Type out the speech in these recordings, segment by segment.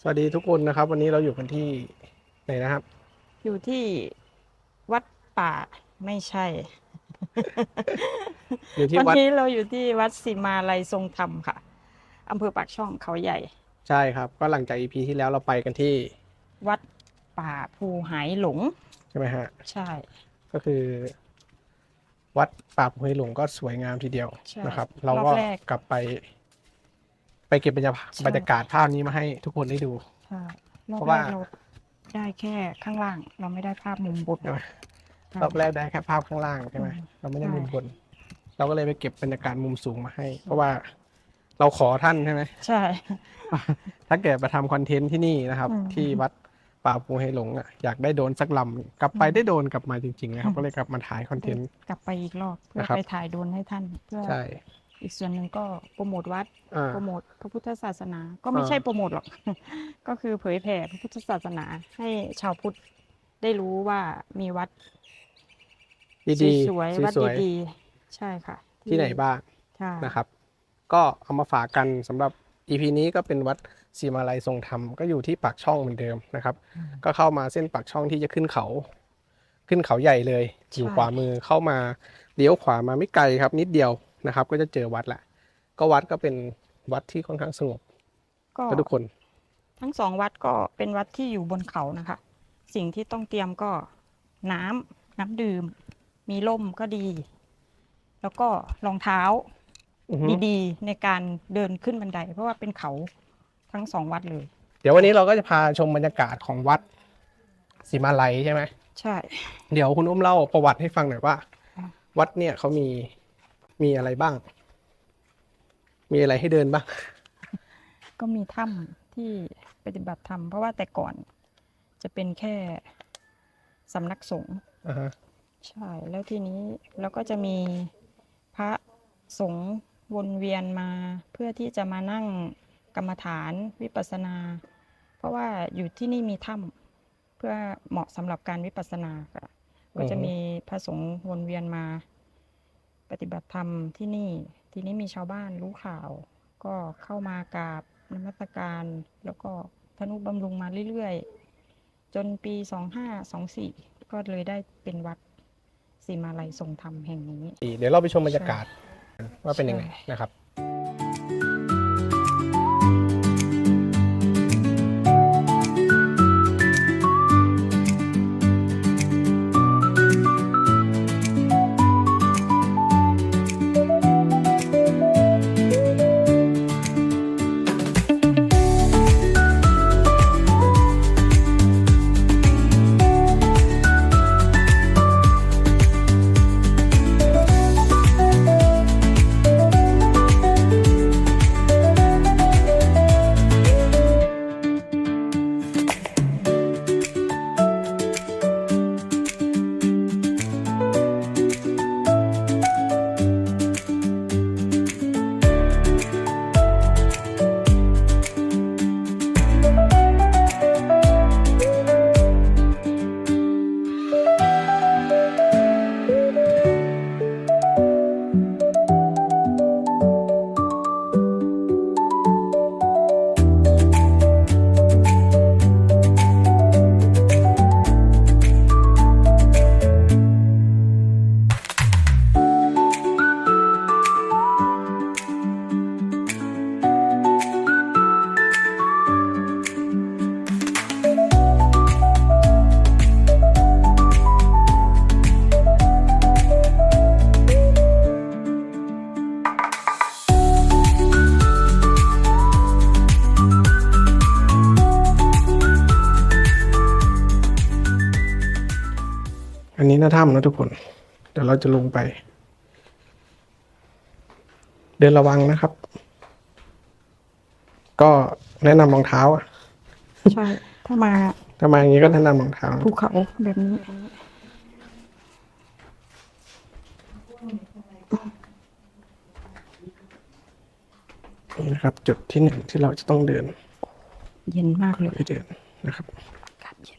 สวัสดีทุกคนนะครับ วันนี้เราอยู่กันที่ไหนนะครับ อยู่ที่วัดป่าไม่ใช่ อยู่ที่วันวัดนี้เราอยู่ที่วัดสีมาลัยทรงธรรมค่ะอำเภอปากช่องเขาใหญ่ ใช่ครับ ก็หลังจาก EP ที่แล้วเราไปกันที่วัดป่าภูหายหลง ใช่ไหมฮะ ใช่ ก็คือ วัดป่าภูห้วยหลงก็สวยงามทีเดียวใช่นะครับ เราก็รอบแรก กลับไป ไปเก็บบรรยากาศใช่บรรยากาศภาพนี้มาให้ทุกคนได้ดู ใช่รอบเพราะแรว่า กเราได้แค่ข้างล่าง เราไม่ได้ภาพมุมบนใช่ไหมใช่รอบแรกได้แค่ภาพข้างล่างใช่ไหมอืมเราไม่ได้ใช่มุมบน เราก็เลยไปเก็บบรรยากาศมุมสูงมาให้ เพราะว่าเราขอท่านใช่ไหม ใช่ ถ้าเกิดมาทำคอนเทนต์ที่นี่นะครับ อืมที่วัดป่าภูไฮหลงอะอยากได้โดรนสักลำกลับไปอืมได้โดรนกลับมาจริงๆนะครับ อืม ก็เลยกลับมาถ่ายคอนเทนต์ กลับไปอีกรอบ เพื่อนะครับ ไปถ่ายโดรนให้ท่าน เพื่อใช่ อีกส่วนหนึ่งก็โปรโมทวัดอ่า โปรโมทพระพุทธศาสนา ก็ไม่อ่าใช่โปรโมทหรอก ก็คือเผยแผ่พระพุทธศาสนา ให้ชาวพุทธได้รู้ว่ามีวัดดีๆสวยๆวัดสวยดีๆใช่ค่ะๆที่ไหนบ้างใช่นะครับ ก็เอามาฝากกันสำหรับ EP นี้ก็เป็นวัดศรีมาลัยทรงธรรมก็อยู่ที่ปากช่องเหมือนเดิมนะครับก็เข้ามาเส้นปากช่องที่จะขึ้นเขา ขึ้นเขาใหญ่เลยอยู่ขวามือเข้ามาเลี้ยวขวามาไม่ไกลครับ นิดเดียว นะครับ ก็จะเจอวัดแหละ ก็วัดก็เป็นวัดที่ค่อนข้างสงบก็ก็ทุกคน ทั้งสองวัดก็เป็นวัดที่อยู่บนเขานะคะ สิ่งที่ต้องเตรียมก็น้ำน้ำดื่ม มีร่มก็ดี แล้วก็รองเท้าอือฮึดีๆในการเดินขึ้นบันได เพราะว่าเป็นเขาทั้งสองวัดเลย เดี๋ยววันนี้เราก็จะพาชมบรรยากาศของวัดศรีมาลัยใช่ไหมใช่ เดี๋ยวคุณอุ้มเล่าประวัติให้ฟังหน่อยว่าอะวัดเนี่ยเขามี มีอะไรบ้าง มีอะไรให้เดินบ้าง ก็มีถ้ำที่ปฏิบัติธรรมเพราะว่าแต่ก่อนจะเป็นแค่สำนักสงฆ์อ่าฮะใช่ แล้วทีนี้เราก็จะมีพระสงฆ์วนเวียนมาเพื่อที่จะมานั่งกรรมฐานวิปัสสนา เพราะว่าอยู่ที่นี่มีถ้ำเพื่อเหมาะสำหรับการวิปัสสนาค่ะก็จะมีพระสงฆ์วนเวียนมา ปฏิบัติธรรมที่นี่ ทีนี้มีชาวบ้านรู้ข่าว ก็เข้ามากราบนมัสการ แล้วก็ทนุบำรุงมาเรื่อยๆ จนปี 2524 ก็เลยได้เป็นวัดสีมาลัยทรงธรรมแห่งนี้ เดี๋ยวเราไปชมบรรยากาศว่าเป็นยังไงใช่นะครับ นนี้หน้าถ้ำนะทุกคน เดี๋ยวเราจะลงไป เดินระวังนะครับ ก็แนะนำรองเท้าอะใช่ ถ้ามาถ้ามาอย่างนี้ก็แนะนำรองเท้าภูเขาแบบนี้ นี่นะครับ จุดที่หนึ่งที่เราจะต้องเดิน เย็นมากเลย ไปเดินนะครับ อากาศเย็น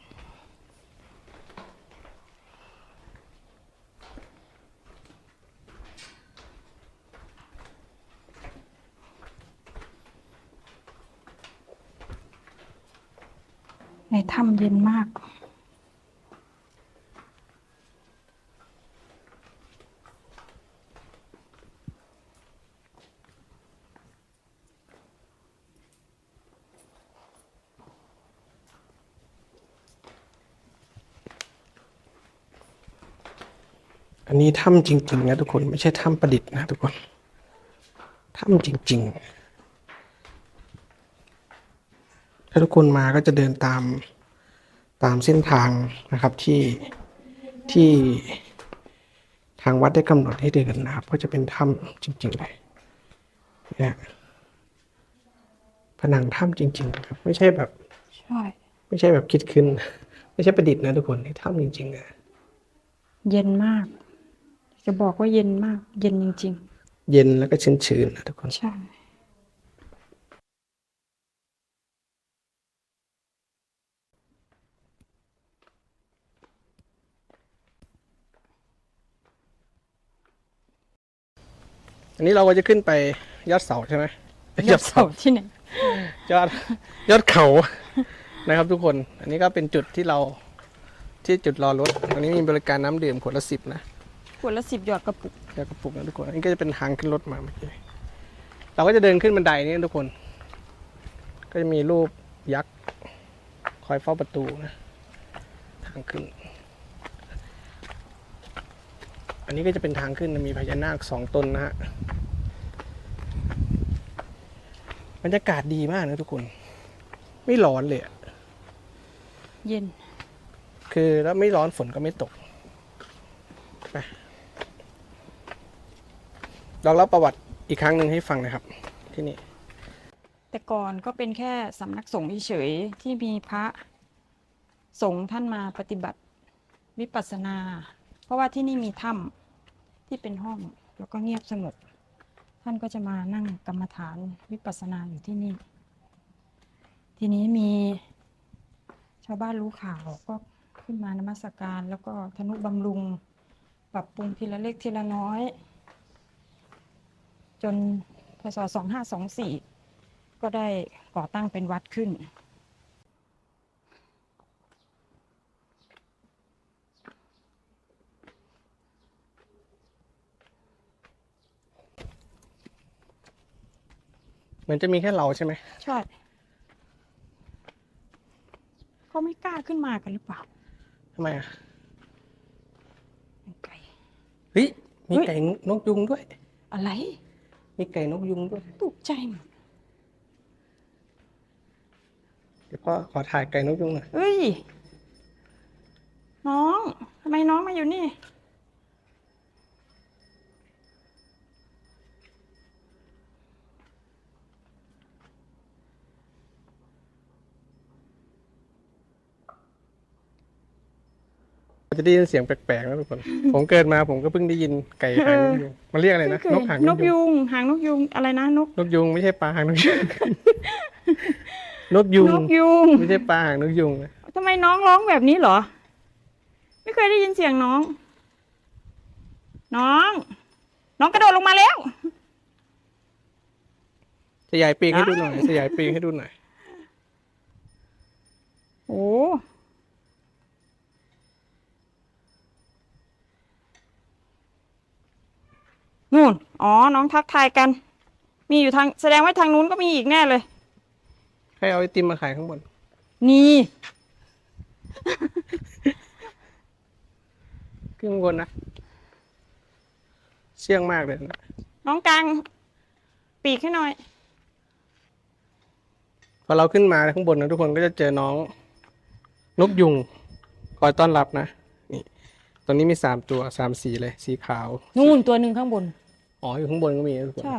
ในถ้ำเย็นมาก อันนี้ถ้ำจริง ๆ นะทุกคน ไม่ใช่ถ้ำประดิษฐ์นะทุกคนถ้ำจริง ๆ ถ้าทุกคนมาก็จะเดินตาม ตามเส้นทางนะครับที่ที่ทางวัดได้กำหนดให้เดินนะครับ ก็จะเป็นถ้ำจริงๆเลยเนี่ยผนังถ้ำจริงๆนะครับ ไม่ใช่แบบใช่ไม่ใช่แบบคิดขึ้น ไม่ใช่ประดิษฐ์นะทุกคนนี่ถ้ำจริงๆนะเย็นมาก จะบอกว่าเย็นมาก เย็นจริงเย็นแล้วก็ชื้นๆนะทุกคนๆใช่ อันนี้เราก็จะขึ้นไปยอดเสาใช่ไหมยอดเสาที่ไหนยอดยอดเขานะครับทุกคน อันนี้ก็เป็นจุดที่เราที่จุดรอรถอันนี้มีบริการน้ำดื่มขวดละสิบนะขวดละสิบหยอดกระปุกยากระปุกนะทุกคน อันนี้ก็จะเป็นทางขึ้นรถมาเมื่อกี้เราก็จะเดินขึ้นบันไดนี่ทุกคน ก็จะมีรูปยักษ์คอยเฝ้าประตูนะ ทางขึ้น อันนี้ก็จะเป็นทางขึ้นมีพญานาคสองตนนะฮะบรรยากาศดีมากนะทุกคน ไม่ร้อนเลยอะเย็น คือแล้วไม่ร้อนฝนก็ไม่ตกไปลองเล่าประวัติอีกครั้งหนึ่งให้ฟังหนะครับ ที่นี่ แต่ก่อนก็เป็นแค่สำนักสงฆ์เฉยๆที่มีพระสงฆ์ท่านมาปฏิบัติวิปัสสนา เพราะว่าที่นี่มีถ้ำ ที่เป็นห้องแล้วก็เงียบสงบท่านก็จะมานั่งกรรมฐานวิปัสสนาอยู่ที่นี่ ทีนี้มีชาวบ้านรู้ข่าวก็ขึ้นมานมัสการแล้วก็ทนุบำรุง ปรับปรุงทีละเล็กทีละน้อย จนพศ 2524 ก็ได้ก่อตั้งเป็นวัดขึ้น มือนจะมีแค่เราใช่ไหมใช่เขาไม่กล้าขึ้นมากันหรือเปล่าทำไมอะไก่เฮ้ยมีเฮ้ยไก่นกยุงด้วย อะไร มีไก่นกยุงด้วยตกใจหมดเดี๋ยวพ่อขอถ่ายไก่นกยุงหน่อยเอ้ย น้องทำไมน้องมาอยู่นี่ จะได้ยินเสียงแปลกๆนะทุกคน ผมเกิดมาผมก็เพิ่งได้ยินไก่หางนกยุงมันเรียกอะไรนะไม่เคยนกหางนนกกยุงยุงหางนกยุงอะไรนะนกนกยุงไม่ใช่ปลาหางนกยุงนกยุงนกยุงไม่ใช่ปลาหางนกยุงนะทำไมน้องร้องแบบนี้เหรอ ไม่เคยได้ยินเสียงน้อง น้อง น้องกระโดดลงมาแล้วสยายปีกให้ดูหน่อยสยายปีกให้ดูหน่อยโอ้ นู่น อ๋อ น้องทักทายกัน มีอยู่ทาง แสดงว่าทางนู้นก็มีอีกแน่เลยให้เอาไอติมมาขายข้างบน นี่ ขึ้นข้างบนนะเสี่ยงมากเลยนะ น้องกลางปีกให้หน่อย พอเราขึ้นมาข้างบนนะทุกคนก็จะเจอน้องนกยุงคอยต้อนรับนะนี่ต อนนี้มีสามตัวสามสีเลยสีขาว นู่นตัวหนึ่งข้างบน อ๋ออยู่ข้างบนก็มีนะทุกคน ใช่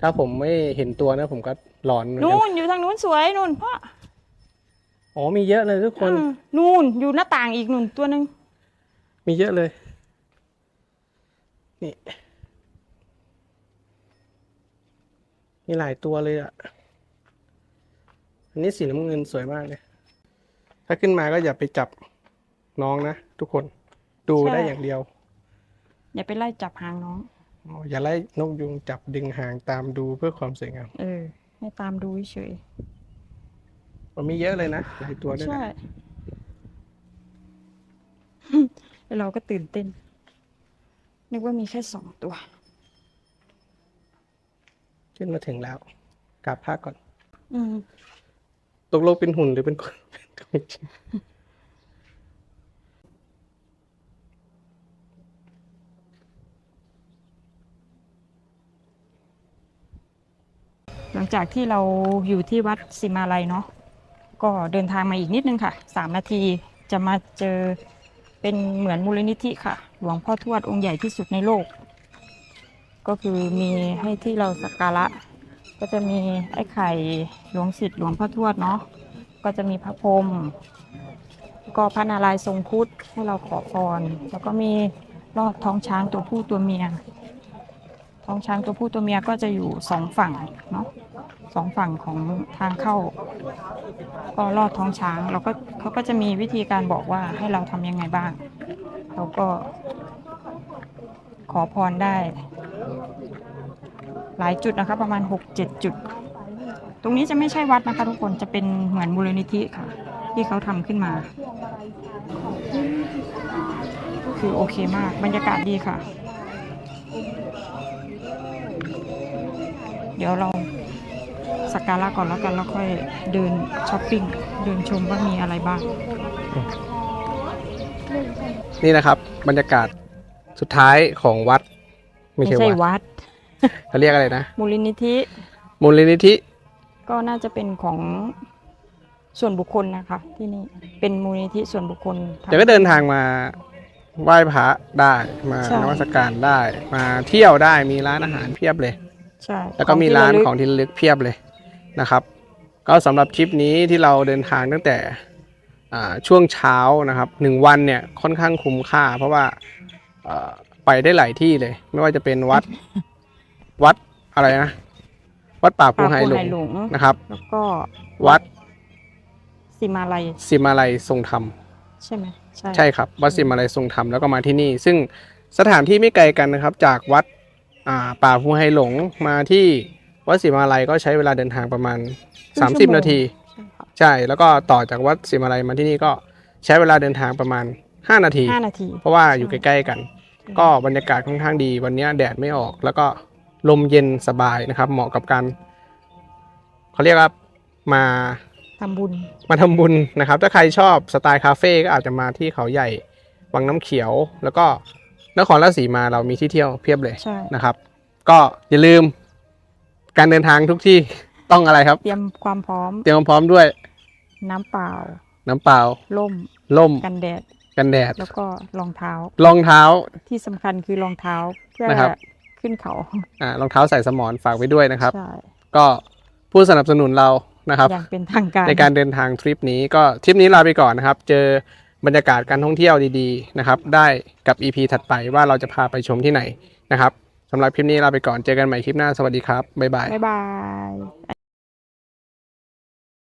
ถ้าผมไม่เห็นตัวนะ ผมก็หลอนเหมือนกันู่นนอยู่ทางนู้นสวยนู่นพ่ออ๋อมีเยอะเลยทุกคน อืมนู่นอยู่หน้าต่างอีกนู่นตัวหนึ่งมีเยอะเลย นี่ มีหลายตัวเลยอะ อันนี้สีน้ำเงินสวยมากเลย ถ้าขึ้นมาก็อย่าไปจับน้องนะทุกคนดูได้อย่างเดียว อย่าไปไล่จับหางน้องอ๋ออย่าไล่นกยุงจับดึงหางตามดูเพื่อความสวยงามเออ ให้ให้ตามดูเฉยมันมีเยอะเลยนะหลายตัวด้วยใช่นะแล้วเราก็ตื่นเต้น นึกว่ามีแค่สองตัว ขึ้นมาถึงแล้วกราบพระก่อน อืมตกลงเป็นหุ่นหรือเป็นคน หลังจากที่เราอยู่ที่วัดสิมาลัยเนาะก็เดินทางมาอีกนิดนึงค่ะสามนาทีจะมาเจอเป็นเหมือนมูลนิธิค่ะ หลวงพ่อทวดองค์ใหญ่ที่สุดในโลก ก็คือมีให้ที่เราสักการะ ก็จะมีไอ้ไข่หลวงศิษย์หลวงพ่อทวดเนาะ ก็จะมีพระพรหมก็พระนารายณ์ทรงครุดให้เราขอพร แล้วก็มีรอดท้องช้างตัวผู้ตัวเมีย ท้องช้างตัวผู้ตัวเมียก็จะอยู่สองฝั่งเนาะสองฝั่งของทางเข้า ก็ลอดท้องช้างเราก็เขาก็จะมีวิธีการบอกว่าให้เราทำยังไงบ้างเราก็ขอพรได้ หลายจุดนะคะ ประมาณ 6-7 จุด ตรงนี้จะไม่ใช่วัดนะคะทุกคนจะเป็นเหมือนมูลนิธิค่ะ ที่เขาทำขึ้นมา คือโอเคมากบรรยากาศดีค่ะ เดี๋ยวเราสักการะก่อนแล้วกันแล้วค่อยเดินช้อปปิ้งเดินชมว่ามีอะไรบ้าง นี่นะครับบรรยากาศสุดท้ายของวัด ไม่ไม่ใช่ใช่วัดวัดเขาเรียกอะไรนะ มูลนิธิ มูลนิธิ ก็น่าจะเป็นของส่วนบุคคลนะคะ ที่นี่เป็นมูลนิธิส่วนบุคคลทำแต่ก็เดินทางมาไหว้พระได้มาใช่นมัสการได้ มาเที่ยวได้มีร้านอาหารเพียบเลย ใช่แล้วก็มีที่ร้านลึกของที่ระลึกเพียบเลยนะครับ ก็สำหรับทริปนี้ที่เราเดินทางตั้งแต่อ่าช่วงเช้านะครับหนึ่งวันเนี่ยค่อนข้างคุ้มค่า เพราะว่าเอ่อไปได้หลายที่เลย ไม่ว่าจะเป็นวัด วัดอะไรนะ วัดป่าภูป่าไฮภูหลไหงหลงนะครับ แล้วก็วัดสิมาลัยสิมาลัยทรงธรรมใช่ไหมใช่ใช่ครับวัดสิมาลัยทรงธรรมแล้วก็มาที่นี่ ซึ่งสถานที่ไม่ไกลกันนะครับ จากวัดอ่าป่าภูไฮหลงมาที่วัดสิมาลัยก็ใช้เวลาเดินทางประมาณ 30 นาที ใช่ค่ะใช่แล้วก็ต่อจากวัดสิมาลัยมาที่นี่ก็ใช้เวลาเดินทางประมาณ5นาทีห้านาที เพราะว่าอยู่ใกล้ๆกัน ก็บรรยากาศค่อนข้างดี วันนี้แดดไม่ออกแล้วก็ ลมเย็นสบายนะครับ เหมาะกับการเขาเรียกว่ามาทำบุญ มาทำบุญนะครับ ถ้าใครชอบสไตล์คาเฟ่ก็อาจจะมาที่เขาใหญ่วังน้ำเขียว แล้วก็นครราชสีมาเรามีที่เที่ยวเพียบเลยใช่ นะครับ ก็อย่าลืม การเดินทางทุกที่ต้องอะไรครับ เตรียมความพร้อมเตรียมพร้อมด้วยน้ำเปล่า น้ำเปล่าล่มล่มกันแดด กันแดดแล้วก็รองเท้ารองเท้า ที่สำคัญคือรองเท้าเพื่อนะครับ ขึ้นเขาอ่ารองเท้าใส่สมอนฝากไว้ด้วยนะครับ ใช่ ก็ผู้สนับสนุนเรานะครับ อย่างเป็นทางการในการเดินทางทริปนี้ก็ทริปนี้ลาไปก่อนนะครับ เจอบรรยากาศการท่องเที่ยวดีๆนะครับ ได้กับ EP ถัดไปว่าเราจะพาไปชมที่ไหนนะครับสำหรับคลิปนี้ลาไปก่อนเจอกันใหม่คลิปหน้าสวัสดีครับบ๊ายบาย บ๊ายบาย